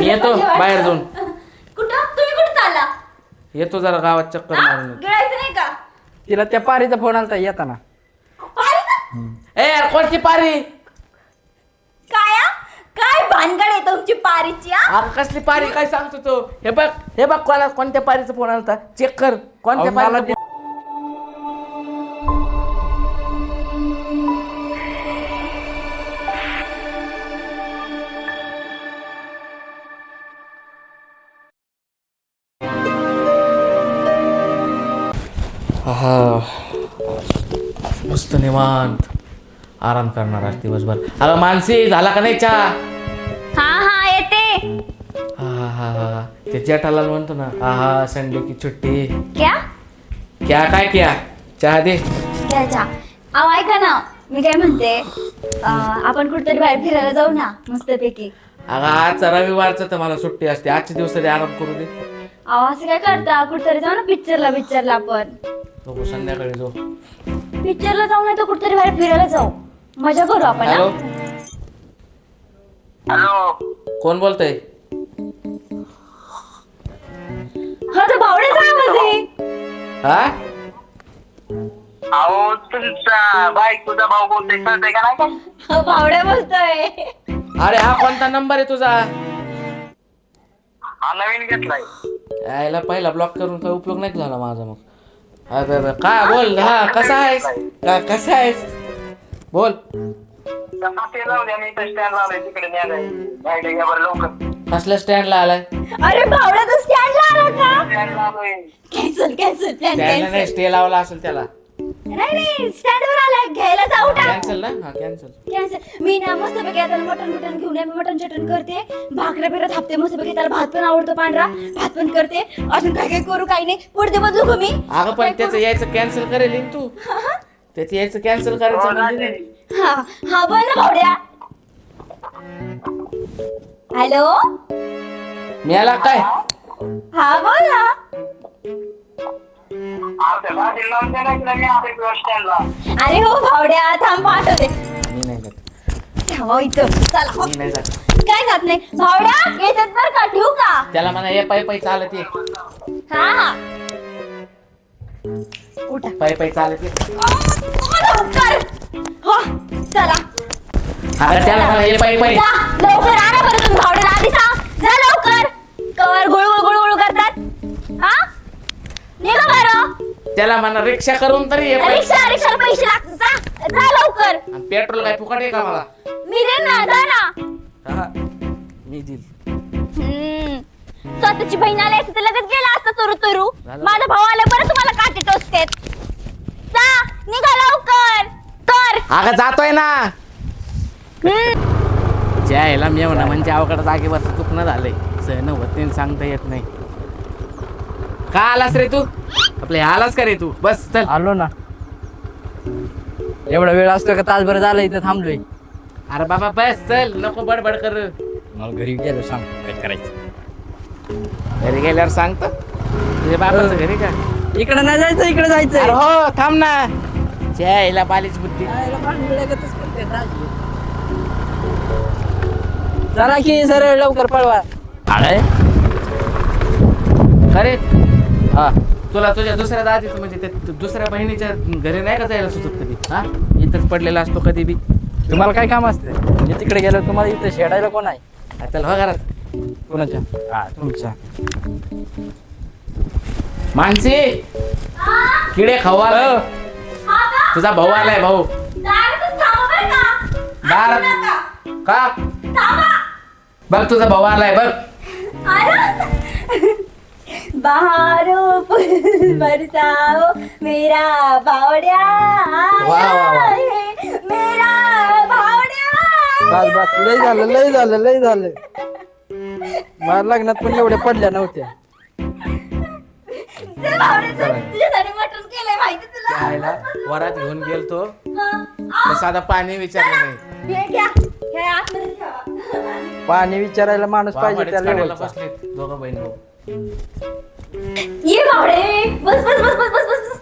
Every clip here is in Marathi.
मी येतो बाहेर. जाऊन कुठं तुम्ही कुठं चालला येतो जरा गावात चक्कर हा? मारून येतो. गिळायचं नाही का तिला त्या पारीचा फोन आलता येताना? ए यार कोणती पारी काय हा? काय भानगड आहे तुमची पारीची हा? कसली पारी काय सांगतो तो हे बघ हे बघ कोणा कोणत्या पारीचा फोन आलता चेक कर कोणत्या मला पारीचा निवांत. आराम करणार आज दिवसभर. अगं मानसी झाला का नाही चहा? हा हा येते. हा हा हा हा. ते म्हणतो ना आहा संडे की छुट्टी. क्या? क्या काय क्या? चहा दे. क्या चहा? अहो ऐका ना मी काय म्हणते अं, आपण कुठेतरी बाहेर फिरायला जाऊ ना मस्तपैकी. अगं आजचा रविवारचा तर मला सुट्टी असते. आजच्या दिवस तरी आराम करू दे. अहो असं काय करता? कुठेतरी जाऊ ना पिक्चरला पिक्चरला आपण. बघू संध्याकाळी जाऊ. पिक्चरला जाऊ नाही तर कुठेतरी बाहेर फिरायला जाऊ. मजा करू आपण हा? हॅलो? हॅलो? कोण बोलतय? हा तर भावड्याचा आवाज. आहे हा? अहो तुमचा बाईक तुझा भाऊ बोलतोय कळतंय का नाही का? हा, भावड्या बोलतोय. अरे हा कोणता नंबर आहे तुझा? हा नवीन घेतलाय. यायला पहिला ब्लॉक करून काही उपयोग नाही झाला माझा मग? अरे अरे, काय बोल हा कसा आहेस? का कसा आहेस? बोल. ते जाऊ द्या मी इथं स्टँड लावलाय तिकडे न्यायला. गाडी घ्या बरं लवकर. कसल्या स्टँडला आलाय? अरे भावड्या तू स्टँडला आला का? स्टँड लावलोय कॅन्सल कॅन्सल प्लॅन स्टँडला नाही कॅन्सल स्टे लावला असेल त्याला. नाही नाही आला. घ्यायला जाऊ टाक कॅन्सल ना? हा कॅन्सल कॅन्सल मी ना मस्त पैकी आता मटन बिटन घेऊन ये, मी मटन चटन करते. भाकऱ्या बिकऱ्या थापते मस्त पैकी. त्याला भात पण आवडतो पांढरा. भात पण करते. अजून काय काय करू काही नाही. पुढे बदलू का मी? अगं पण त्याचं यायचं कॅन्सल करेल तू. त्याचं यायचं कॅन्सल करायचं हो, म्हणजे. नाही. हा हा बोल ना भावड्या. हॅलो मिळाला काय? हा बोल ना. अरे हो भावड्या थांब पाठवते मी नाही जात. इथं. चला. हो. मी नाही जात. काय खात नाही? भावड्या येतात बरं का? ठेवू का? त्याला म्हणा ये पायी पायी चालत ये. हा. हा उठा. पायी पायी चालत ये. लवकर हो चला. अगं त्याला म्हणा ये पायी पायी. जा लवकर आणा बरं तुम्ही भावड्याला. आधी सांग जा लवकर. कवर हा निघा बरं. त्याला म्हणा रिक्षा करून तरी ये रिक्षा रिक्षाला पैसे लागतात. जा जा लवकर. आणि पेट्रोल काय फुकट आहे का मला? मी दे ना जा ना. हा, मी देईल. हम्म. स्वतःची बहीण आली असते तर लगेच गेला असता तुरु तुरु. झालं. माझा भाऊ आला बरं तुम्हाला काटे टोचतेत. जा निघा लवकर. कर. अगं जातोय ना. हम्म. ज्या मी म्हणा म्हणजे अवघड जागेवरचं चुकणं झालंय. सहन होत सांगता येत नाही. का आलास रे तू? आपल्या आलास का रे तू? बस चल. आलो ना. एवढा वेळ असतो का तासभर झालं इथं थांबलोय? अरे बाबा बस चल. नको बडबड कर. मला घरी गेलो सांग. काय करायचं? घरी गेल्यावर सांगतो. तुझ्या बाबाचं घरी का? इकडे नाही जायचं इकडे जायचं हो थांब ना. ज्या याला बालीच बुद्धी. चला की सरळ लवकर पळवा. अरे. अरे हा. तुला तुझ्या दुसऱ्या दादीचं म्हणजे दु- दुसऱ्या बहिणीच्या घरी नाही का जायला सुचत कधी? हा? इथंच पडलेला असतो कधी बी. तुम्हाला काय काम असतं? मी तिकडे गेलो तुम्हाला इथं शेडायला कोण आहे? हा, चल हो घरात. कोणाच्या? हा तुमच्या. मानसी! किडे खाऊ आलाय. तुझा भाऊ आलाय भाऊ? दारात. का. बघ तुझा भाऊ आलाय बघ. बहारो फूल बरसाओ मेरा. आया है, मेरा बावड्या बस बस लय झालं लय झालं लय झालं. मला लग्नात पण एवढ्या पडल्या नव्हत्या. चल बावड्या, चल. तुझ्यासाठी मटण केलंय माहिती तुला? खायला वरात घेऊन गेलतो. तर साधा पाणी विचारलं नाही. हे घ्या. हे आतमध्ये ठेवा. पाणी विचारायला माणूस पाहिजे वामडेच त्या काढायला लेवलचा बसलेत दोघं बहीण. भाऊ ये बावडे! बस बस बस बस बस बस बस.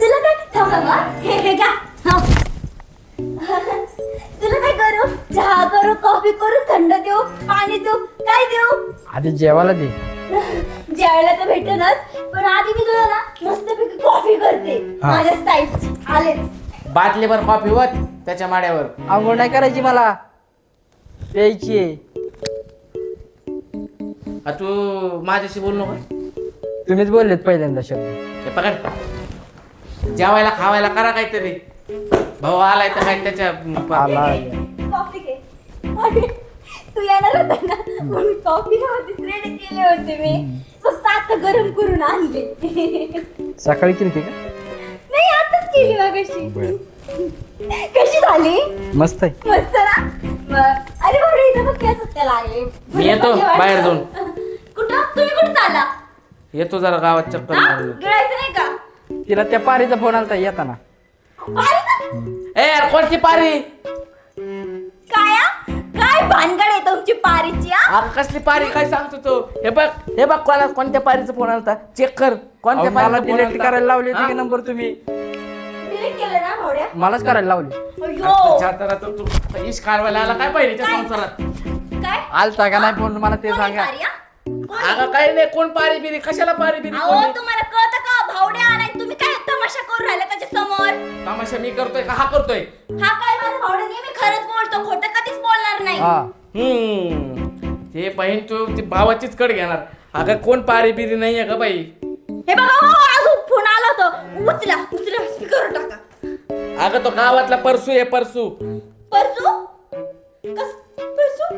तुला काय थांब थांब हा. हे हे घ्या. हा. तुला काय करू? चहा करू कॉफी करू थंड देऊ पाणी देऊ काय देऊ? आधी जेवायला दे. जेवायला तर भेटनच पण आधी मी तुला ना मस्तपैकी कॉफी करते. हा. माझ्या स्टाईलची आलेच. बाटलीभर कॉफी होत त्याच्या माड्यावर. आंघोळ नाही करायची मला. प्यायची आहे. आ, तू माझ्याशी बोल नको. तुम्हीच बोललेत पहिल्यांदा शब्द. हे पकड. जेवायला खावायला करा काहीतरी. भाऊ आलाय तर काय त्याच्या आला कॉफी घे. आणि तू येणार होता ना? म्हणून कॉफी आधीच रेडी केले होते मी. फक्त आता गरम करून आणले. सकाळी केली का? नाही आताच केली मागाशी. कशी झाली? मस्त आहे. मस्त ना? अरे बाबा इथं बघ काय सुट्ट्या लागले मी येतो बाहेर जाऊन. कुठं तुम्ही कुठं चालला येतो जरा गावात चक्कर हा? मारून गिळायचं नाही का तिला त्या पारीचा फोन आलता येताना? ए यार कोणती पारी काय हा? काय भानगड आहे तुमची पारीची हा? अगं कसली पारी काय सांगतो तो हे बघ हे बघ कोणा कोणत्या पारीचा फोन आलता चेक कर कोणत्या मला पारीचा phone डिलीट आलता? करायला लावली होती हा? की नंबर तुम्ही भावड्या मलाच करायला लावली. तर तू इश आला काय? संसारात? काय? आलता का नाही फोन? मला ते कोणी सांगा. पारी, हा? कोणी? अगं काही नाही कोण पारी बिरी? कशाला पारी बिरी अहो कोणी? तुम्हाला कळतं का? भावड्या तुम्ही काय तमाशा करून राहिले त्याच्यासमोर? तमाशा मी करतोय का? हा करतोय. हा काय माझा भावड्या? नेहमी खरंच बोलतो. खोटं कधीच बोलणार नाही. हा. हम्म. ते बहीण तू ती भावाचीच कड घेणार. अगं कोण पारी बिरी नाही आहे का बाई. हे बघा हो अजून फोन आला होता. उचला उचला. अगं तो गावातला परसू आहे परसू. परसू? कस परसू?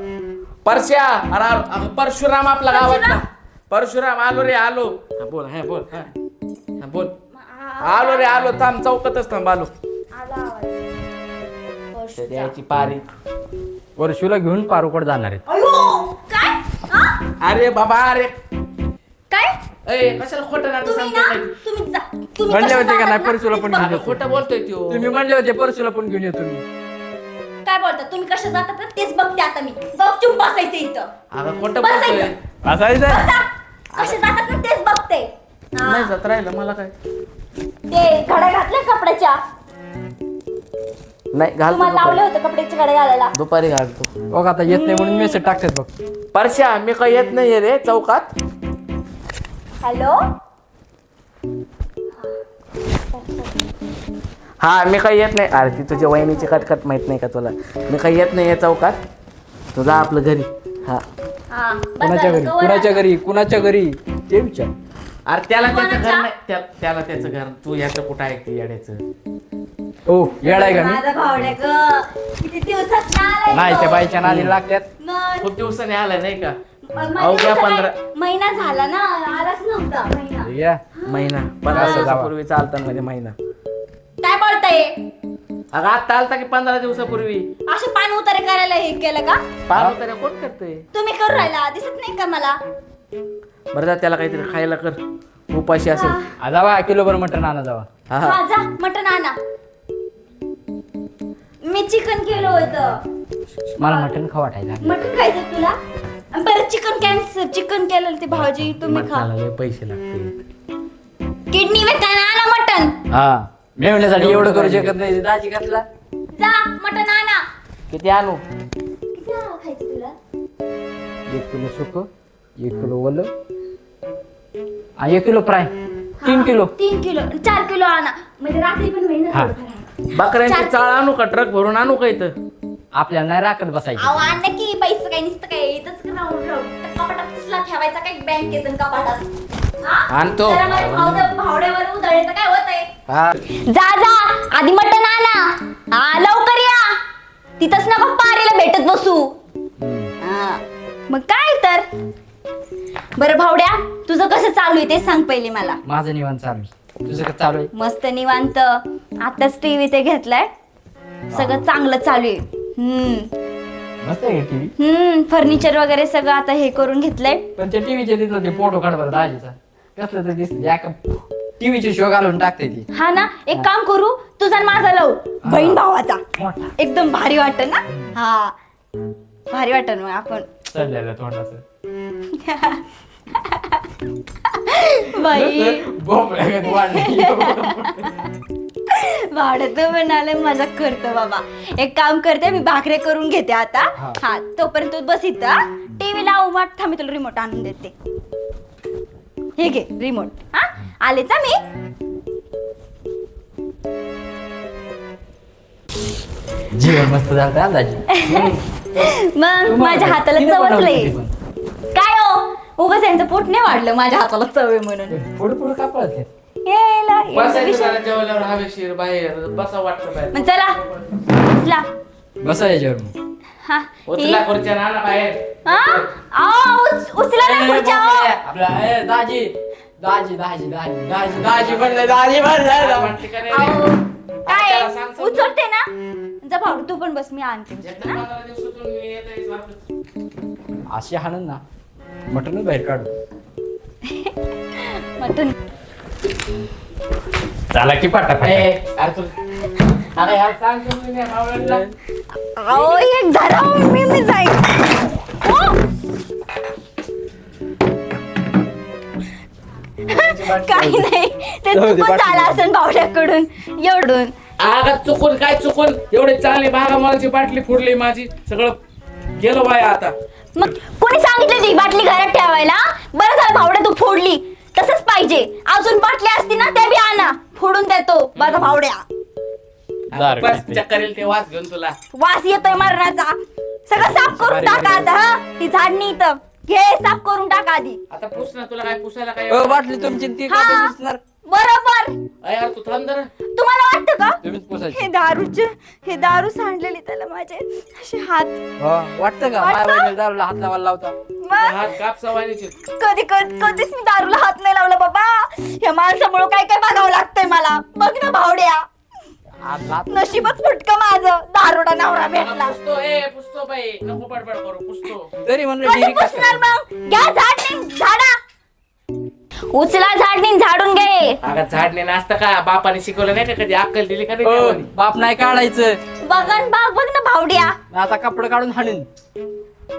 परश्या अरे अगं परशुराम आपला गावातला. परशुराम? परशुराम आलो रे आलो. हा, बोल हा बोल हा. हा, बोल. आलो रे आलो थांब चौकातच थांब आलो. आला आवाज. परशूचा. द्यायची पारी. वर्षूला घेऊन पारोकड जाणार आहेत अयो काय? हा? अरे बाबा अरे काय? ए कशाला खोटं नाटक तुम्ही सांगतो ना तुम्ही जा तुम्ही म्हणले होते का जातात नाही, ना, पण. घेऊन खोटं बोलतोय तो तुम्ही म्हणले होते परशूला पण घेऊन येतो मी. काय बोलता? तुम्ही कशा जातात ना तेच बघते आता मी. बसायचं इथं. अगं खोटं बसायचं. बोलतोय असायचं बसा. कशा जातात ना तेच बघते. हा. नाही जात राहिलं मला काय? ते घड्या घातल्या कपड्याच्या? नाही तुम्हाला लावले होते कपड्याचे घडे घालायला. दुपारी घालतो. बघ आता येत नाही म्हणून मेसेज टाकतात बघ. परश्या मी काही येत नाहीये रे चौकात. हॅलो? हा मी काही येत नाही. अरे ती तुझ्या वहिनीची कटकट माहीत नाही का तुला? मी काही येत नाही चौकात. तू जा आपलं घरी. हा. हा कुणाच्या घरी? कुणाच्या घरी? कुणाच्या घरी? ते विचार. अरे त्याला त्याचं घर? नाही. त्या- त्याला त्याचं घर. तू याचं कुठं आहे ते येड्याचं? ओ येडाय का मी? माझा भावड्या ग. किती दिवसात ना आलाय नाही तो. त्या बाईच्या नादी लागल्यात खूप दिवसाने आला नाही का? अवघ्या पंधरा महिना झाला ना आलाच नव्हता महिना. या महिना पंधरा. दिवसापूर्वी चालतात मध्ये महिना. काय बोलताय? अगं आता आलता की पंधरा दिवसापूर्वी. असे पाणी उतारे करायला हे केलं का? पाहतो तरी कोण करतोय? तुम्ही करू राहिला दिसत नाही का मला? बरं जा त्याला काहीतरी खायला कर. उपाशी असेल. आ, जावा किलोभर मटण आणा जावा. हा जा मटण आणा. मी चिकन केलं होतं. मला मटण खाऊ वाटायला. मटण खायचं तुला? आणि परत चिकन कॅन्सर चिकन केलं ते भाऊजी तुम्ही खा. मटणाला लय पैसे लागते किडनी विकायला आणा मटण. हा. मेवण्यासाठी एवढं करू शकत नाही. दाजी घातला जा मटण आणा. किती आणू? किती आणा खायचं तुला? एक किलो सुक एक किलो ओलं आणि एक किलो फ्राय. तीन किलो. तीन किलो चार किलो आणा. म्हणजे रात्री पण होईल ना हा. थोडंफार. बकऱ्यांची चाळ आणू का? ट्रक भरून आणू का इथं? आपल्याला नाही राखत बसायची. अहो आण की पैसे काय नुसतं काय इथंच राहून राहून कपाटात कसला ठेवायचा काय? बँकेत आणि कपाटात. हा? आणतो. जरा माझ्या भावड्या- भावड्यावर उधळले तर काय होतंय? हा. जा जा. आधी मटण आणा. हा लवकर या. तिथंच नको पारीला भेटत बसू. हा. मग काय तर? बरं भावड्या तुझं कसं चालू आहे ते सांग पहिले मला. माझं निवांत चालू आहे. तुझं कसं चालू आहे? मस्त निवांत. आताच टीव्ही ते घेतलाय. सगळं चांगलं चालू आहे. हम्म. मस्त आहे टीव्ही. हम्म फर्निचर वगैरे सगळं आता हे करून घेतलंय. पण ते टीव्हीचे तिथलं ते फोटो काढ बरं दाजीचा. कसलं तर टीव्हीचे शो घालून टाकते ती. हा ना एक काम करू तुझा आणि माझा लावू. बहीण भावाचा. मोठा. एकदम भारी वाटत ना? हा. भारी वाटत मग आपण. चढलेलं तोंडाचं. बाई. वाढलं. भाड्याचं म्हणाले मजाक करतो बाबा. एक काम करते मी भाकरे करून घेते आता. हा. हा तोपर्यंत तू बस इथं. टीव्ही लावू थांब मी तुला रिमोट आणून देते. हे घे रिमोट हा? आलेच हा मी. जीवन मस्त झालं अंदाजे. मग माझ्या हाताला चवच लई. काय हो? उगाच यांचं पोट नाही वाढलं माझ्या हाताला चव आहे म्हणून. पुढे पुढे का पळत यायला यायचा बसायचं विषय. जरा जेवल्यावर हवेशीर बाहेर बसा वाटतं बाहेर मग चला उचला बसा याच्यावर मग. हा उचला खुर्च्या नाना बाहेर हा? आओ, उच- उचला ना खुर्च्या, आओ. आपला ए, दाजी दाजी दाजी दाजी दाजी दाजी बनले दाजी बनले म्हणते का रे? आओ. काय त्याला सांग समजून. उचलते ना जा भाऊ तू पण बस मी आणते एकदा पंधरा दिवसातून मी येतोय वापस. अशी हाणून ना मटण बाहेर काढू मटण चला की पाटा ए, अरे तू अरे यार सांग समजून या भावड्याला. आओ एक धरा मी मी जाईन. ओ! काही नाही. ते जाऊ दे, चुकून बाटली झालं असेल भावड्याकडून. एवढून. अगं चुकून काय चुकून? एवढे चांगले बागामालाची बाटली फुडली माझी. सगळं गेलो बाय आता. मग कोणी सांगितलं ती बाटली घरात ठेवायला? बरं झालं भावड्या तू फोडली. तसंच पाहिजे. अजून बाटली असती ना ते बी आणा. फोडून देतो माझा भावड्या. दारू बस पिते. ते वास घेऊन तुला. वास येतोय मरणाचा. सगळं साफ करून टाका आता हा. ही झाडणी इथं. घे साफ करून टाका आधी. आता पुस ना तुला काय पुसायला काय अ, बाटली तुमची ती हा. दिसणार बरोबर. अय यार तू थांब जरा. तुम्हाला वाटतं का? तुम्हीच हे पुसायची दारूचे हे दारू सांडलेली त्याला माझे असे हात. हो, वाटतं का? वाटतं? माय बहिणीला दारूला हात लावायला लावता? मग? हात कधी कधी कधीच मी दारूला हात नाही लावला बाबा. या माणसामुळे काय काय बघावं लागतंय मला. बघ ना भावड्या. हात लात नशीबच फुटकं माझं. दारुडा नवरा भेटला. पुसतो ए पुसतो बाई. नको बडबड करू पुसतो. तरी म्हणलं कधी डिरी का पुसणार मग? घ्या झाड नाही झाडा. उचला झाड नाही झाडून घे. अगं झाडणे नाचतं का? बापाने शिकवलं नाही का कधी? अक्कल दिली का नाही ओ, देवाने? बाप नाही काढायचं. बघन बाग बघ ना भावड्या. आता कपडे काढून हाणून.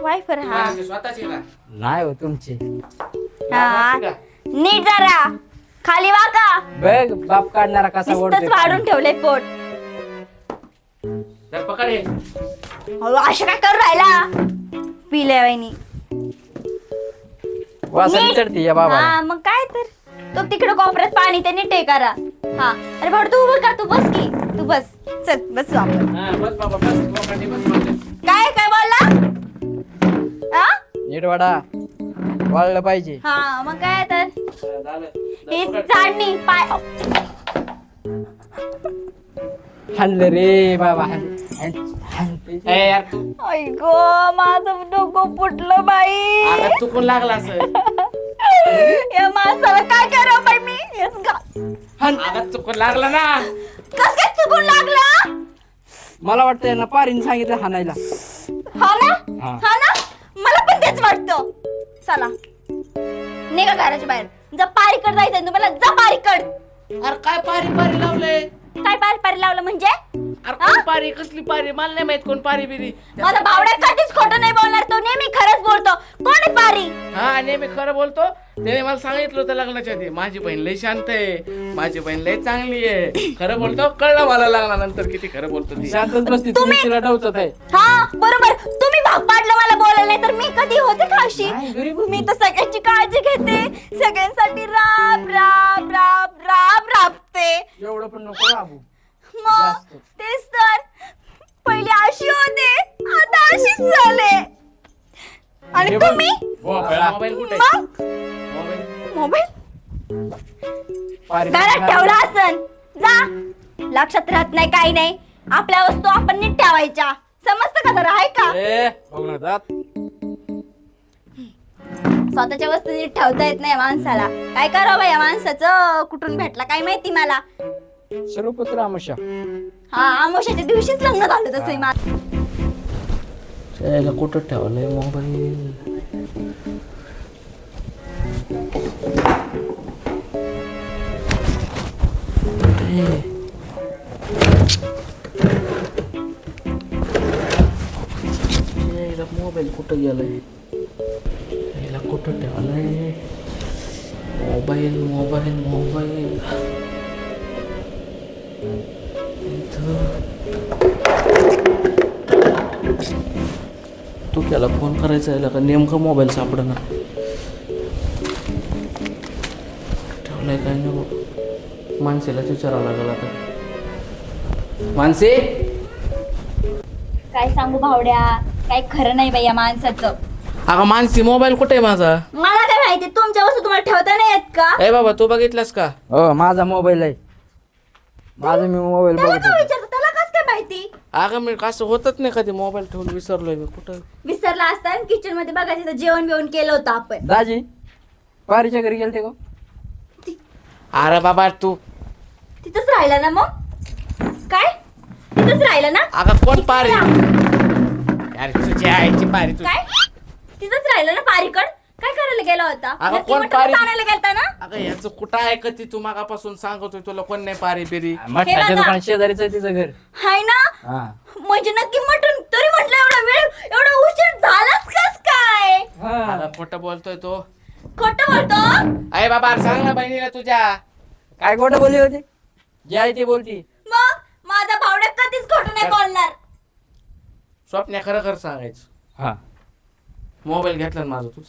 वायफर हा. कोणाची स्वतःची नाही हो तुमचे. हा का? नीट जरा. खाली वाका बघ बाप काढणारा कसा नुसतंच वाढून ठेवलंय पोट तर पकड हे. अहो, असं काय करू राहिला? पिल्या वहिनी वासनी. चढते या बाबा हा मग काय तर. तो तिकडे कोपऱ्यात पाणी ते नीट हे करा. हा. अरे भाऊ तू उभं का तू बस की. तू बस. चल बस आपण हा बस बाबा बस. लोकांनी बस म्हणते. काय काय बोलला? हा? नीट वाडा वाळलं पाहिजे. हा मग काय तर. हा, झालं. ही. झाडणी पाय हाणलं रे बाबा ए यार तू. ऐ गो माझं डोकं फुटलं बाई. अगं चुकून लागला असं. या माणसाला काय करा बाई मी? हेच गा अगं चुकून लागला ना. कस काय चुकून लागला? मला वाटतं यांना पारीने सांगितलं हाणायला. हा ना? हा. हा ना? मला पण तेच वाटतं. चला. निघा घराच्या बाहेर. जा पारीकड जायचंय. तुम्हाला जा पारीकड. अरे काय पारी पारी लावलंय? काय पारी लावलं म्हणजे? अरे कोण पारी कसली पारी? मला नाही माहीत कोण पारी बिरी. माझा भावड्या कधीच खोटं नाही बोलणार तो. नेहमी खरंच बोलतो. कोण आहे पारी? हा नेहमी खरं बोलतो. त्याने मला सांगितलं होतं लग्नाच्या आधी माझी बहीण लय शांत आहे. माझी बहीण लय चांगली आहे. खरं बोलतो? कळलं मला लग्नानंतर किती खरं बोलतो ती. शांतच बसती तुम्ही तिला डवचत आहे. हा बरोबर. तुम्ही भाग पाडलं मला बोलायला नाही तर मी कधी होते बस. मी तर सगळ्यांची काळजी घेते. सगळ्यांसाठी राब राब राब राब राबते. एवढं पण नको राबू. मग. तेच तर. पहिले अशी होते आता अशीच झाले. आणि हे बघ. तुम्ही? मोबाईल कुठे मग? मोबाईल. मोबाईल? पारी घरात ठेवला असन. जा. लक्षात राहत नाही काही नाही. आपल्या वस्तू आपण नीट ठेवायच्या. समजतं का जरा? आहे का? ए, बघ ना जात. स्वतःच्या वस्तू नीट ठेवता येत नाही माणसाला. काय करावं या माणसाचं? कुठून भेटला? काय माहिती मला? सर्वपुत्र आमुषा हा आमोशाच्या दिवशीच लग्न झालं तसं मा त्याला कुठं ठेवलंय मोबाईल? मोबाईल कुठं गेलाय? याला कुठं ठेवलाय? Mobile mobile mobile. तू त्याला फोन करायचा आहे का नेमका मोबाईल सापडना. ठेवलाय काय नाही भाऊ माणसेलाच विचारावं लागेल आता. मानसी? काय सांगू भावड्या? काय खरं नाही बाई या माणसाचं. अगं मानसी मोबाईल कुठे आहे माझा? मला काय माहिती तुमच्या वस्तू तुम्हाला ठेवता नाही येत का? ए बाबा तू बघितलास का? हो माझा मोबाईल आहे. माझा मी मोबाईल त्याला बघत काय होतो. विचारतो? त्याला कस काय माहिती? अगं मी असं होतच नाही कधी मोबाईल ठेवून विसरलोय मी कुठं? विसरला असता किचनमध्ये बघायचं तर जेवण बिवण केलं होतं आपण. दाजी पारीच्या घरी गेलते का? अरे बाबा तू तिथंच राहिला ना मग? काय? तिथंच राहिला ना? अगं कोण पारी? अरे तुझी आईची पारी तू काय? तिथंच राहिला ना पारीकड? काय करायला गेला होता? अगं, नक्की कोण मटण पारी? आणायला गेलता ना? अगं याचं कुठं आहे का ती? तू मागापासून सांगतोय तुला कोण नाही पारी बिरी. मठाच्या बघा. दुकान शेजारीच आहे तिचं घर. हाय ना? हा. म्हणजे नक्की मटण तरी म्हटलं एवढा वेळ एवढा उशीर झालाच कस काय? हा. अगं खोटं बोलतोय तो. खोटं बोलतो? अरे बाबा सांग ना बहिणीला तुझ्या. काय खोटं बोलली होती? जे आहे ते बोलती. मग माझा भावड्या कधीच खोटं नाही बोलणार. स्वप्न्या खरं खरं सांगायचं. हा. मोबाईल घेतला ना माझा तूच.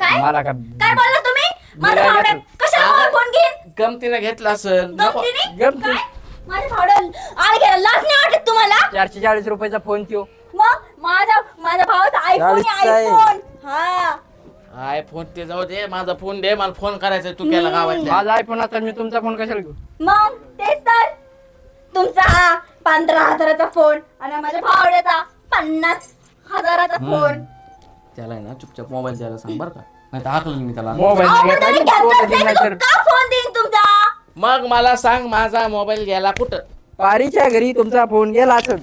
काय? मला का काय बोलला तुम्ही? नाही घेतलं. कशाला मला फोन घेईन? गमतीनं घेतला असेल. नको. गमतीने? गमती. काय? माझ्या भावड्या आळ घ्यायला लाज नाही वाटत तुम्हाला? चारशे चाळीस रुपयाचा फोन त्यो. मग माझा माझा भावाचा आयफोन चाळीसचा आहे. आयफोन हा. आय फोन ते जाऊ दे माझा फोन दे मला फोन करायचा तू केला गावातल्या. माझा आयफोन आता मी तुमचा फोन कशाला घेऊ? मग तेच तर. तुमचा हा पंधरा हजाराचा फोन आणि माझ्या भावड्याचा पन्नास हजाराचा फोन त्याला आहे ना चुपचाप मोबाईल द्यायला सांग बरं का. नाही तर हाकलं मी त्याला. मोबाईल अहो, पण घेतला तुम्ही की घेतलाच फोन नाही दिला तर. तर का फोन देईन तुमचा? मग मला सांग माझा मोबाईल गेला कुठं? पारीच्या घरी तुमचा फोन गेला असं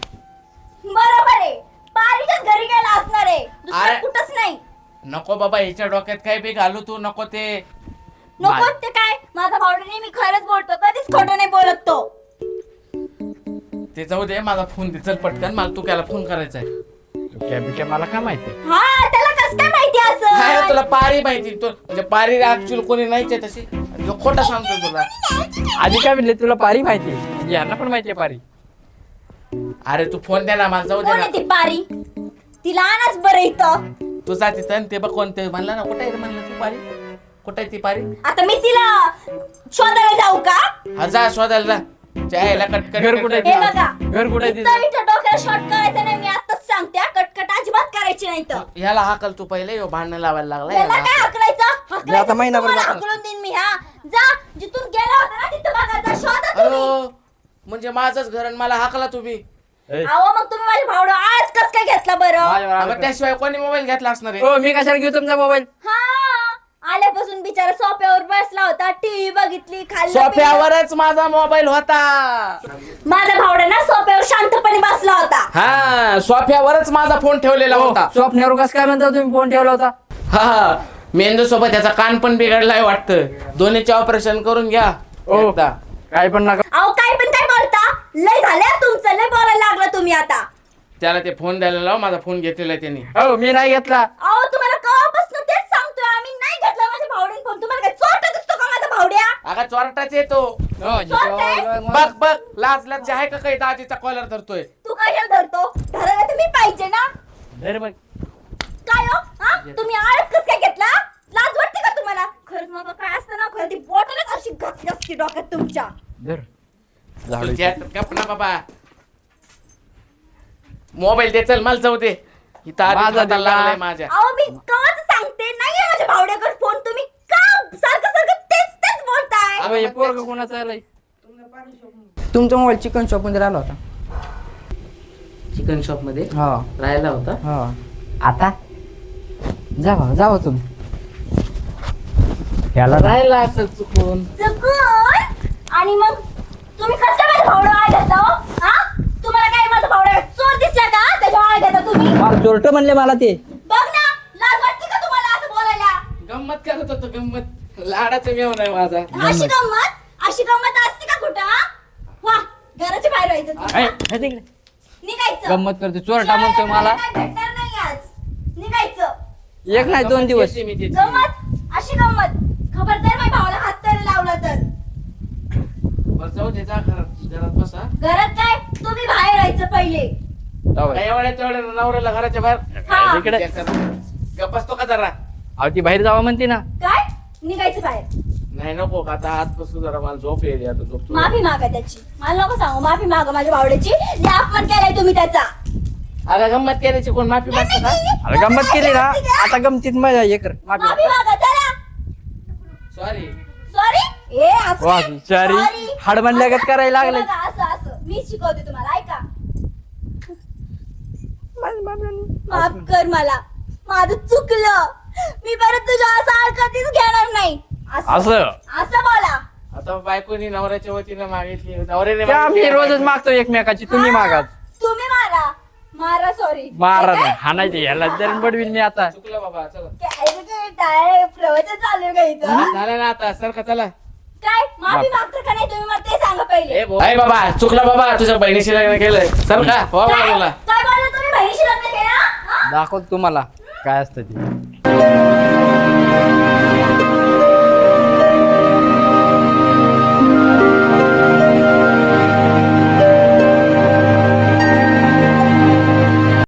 बरोबर आहे. पारीच्याच घरी गेला असणार आहे. दुसरं अरे. कुठंच नाही. नको बाबा हिच्या डोक्यात काय बी घालू तू नको ते. नको ते काय? माझा भावडा नेहमी खरंच बोलतो. कधीच खोटं नाही बोलत तो. ते जाऊ दे माझा फोन दे. चल पटकन मला तू त्याला फोन करायचा आहे मला काय माहिती? हा कस काय माहिती असं? तुला पारी माहिती तो म्हणजे पारी ऍक्च्युअल कोणी नाहीच आहे तशी. ह्यो खोटा सांगतोय तुला. आधी काय म्हणले तुला पारी माहिती आहे? यांना पण माहिती आहे पारी. अरे तू फोन दे ना मला जाऊ दे कोण ना. आहे ती पारी? तिला आणच बरं इथं. तू जा तिथं आणि ते बघ कोणते. म्हणला ना कुठे म्हणलं तू पारी? कुठे आहे ती पारी? आता मी तिला शोधायला जाऊ का? हा जा शोधायला जा. जायला घर कुठे हे बघा घर कुठे आहे इथं तिचं? इथं डोक्याला शॉर्ट करायचं नाही मी आताच सांगते हा. कटकट अजिबात करायची नाही तर ह्याला हाकल तू पहिले भांडण लावायला लागला काय. हकलायचं आता महिनाभर तुम्हाला जातो. हकलून देईन मी हा जा जिथून गेला होता ना तिथं बघा जा शोधा तुम्ही अहो, म्हणजे माझंच घर आणि मला हाकला तुम्ही ए, अहो मग तुम्ही माझ्या भावडं आज कस काय घेतला बरं माझ्यावर आलं अगं का? त्याशिवाय कोणी मोबाईल घेतला असणार आहे हो मी कशाला घेऊ तुमचा मोबाईल हा आल्यापासून बिचारा सोप्यावर बसला होता टीव्ही बघितली खाल्लं पिलं. सोफ्यावरच माझा मोबाईल होता. माझा भावडा ना सोप्यावर शांतपणे बसला होता. हा सोफ्यावरच माझा फोन ठेवलेला हो, होता स्वप्नावर कसं काय म्हणता तुम्ही फोन ठेवला होता? हा मेंदू सोबत त्याचा कान पण बिघडलाय वाटतं. दोन्हीचे ऑपरेशन करून घ्या. हो. एकदा. काय पण नका. अहो काय पण काय बोलता? लय झालं तुमचं लय बोलायला लागला तुम्ही आता. त्याला ते फोन द्यायला लाव माझा फोन घेतलेला आहे त्यांनी. हो मी नाही घेतला. अहो तुम्हाला कवापासून तेच सांगतोय आम्ही नाही घेतला माझ्या भावड्याने फोन तुम्हाला काय चोरटा दिसतो का माझा भावड्या अगा चोरटाच येतो हो? बघ बघ लाज लाज आहे का काही दाजीचा कॉलर धरतोय? तू कशाला धरतो? धरायला तर मी पाहिजे ना. धर बघ. काय हो? हा? तुम्ही आळस कस काय घेतला? लाज वाटते का तुम्हाला? खरंच मग काय असतं ना खरं ती बॉटलच अशी घातली असती डोक्यात तुमच्या. धर. झाडू तुझ्या गप ना बाबा. मोबाईल दे चल मला जाऊ दे. इथं आधी माझा. लागलाय माझ्या. अहो मी कवाच सांगते नाहीये माझ्या भावड्याकडे फोन तुम्ही का सारखं सारखं तेच तेच हे पोरग कोणाचं आलंय? तुमचा मोबाईल चिकन शॉपमध्ये राहिला होता. चिकन शॉपमध्ये? हा. राहायला होता? हा. आता? जावा जावा तुम्ही. याला राहायला असं चुकून. चुकून? आणि मग तुम्ही कसं काय माझा भावडा आळ घेता हो? हा? तुम्हाला काय माझा भावडा चोर दिसला का? त्याच्या आळ घेता तुम्ही? मला चोरट म्हणले मला ते. बघ ना लाज वाटते का तुम्हाला असं बोलायला? गंमत करत होतो गंमत. लाडाचा मेव नाही माझा. अशी गंमत? अशी गंमत असते का कुठं? हा? वा घराच्या बाहेर व्हायचं ऐ, हे तिकडे. निघायचं. गंमत करते. चोरटा म्हणतोय मला. काय भेटणार नाही आज. निघायचं. एक नाही दोन दिवस. मी तिथे. गंमत? अशी गंमत. खबरदार माझ्या भावाला हात तरी लावला तर. बरं जाऊ दे जा घरात घरात बसा. घरात काय? तुम्ही बाहेर राहायचं पहिले. जाऊ काय एवढ्या तेवढ्या नवऱ्याला घराच्या बाहेर? हा. इकडे. गप्प बसतो का जरा? अहो ती बाहेर जावा म्हणते ना. काय? निघायचं बाहेर. नाही नको का आता हात बसू जरा मला झोप येते आता झोपतो. माफी मागा त्याची. मला नको सांगू माफी मागा माझ्या बावड्याची लय अपमान केलाय तुम्ही त्याचा. अगं गंमत करायची कोण माफी मागतं का? अरे गंमत केली ना? आता गमतीत मजा कर. माफी माफी मागा चला. सॉरी सॉरी ए असं वा काय? चारी Sorry. हाड म्हणल्यागत करायला लागले हे बघा, असं असं. मी शिकवते तुम्हाला ऐका. माफ कर मला. माझं चुकलं. मी परत तुझ्या असं नाही असं. असं बोला. आता बायकोनी नवऱ्याच्या वतीने मागितली. नवऱ्याने ते आम्ही मागितली. रोजच मागतो एकमेकाची. तुम्ही हा, मागा. तुम्ही मारा. मारा सॉरी मारा हाणायचे ह्याला जर बडवील मी आता. चुकलं बाबा चला. काय प्रवचन चालू आहे का इथं? झालं ना आता. सारखं चला. काय? माफी मागतो का नाही? तुम्ही मला ते सांगा पहिले. ए भाऊ. ए बाबा चुकलं बाबा. तुझ्या बहिणीशी लग्न केलंय. सर का हो काय मला काय बोलला तुम्ही? बहिणीशी लग्न केलं? हा? दाखवतो तुम्हाला. काय असतं ते.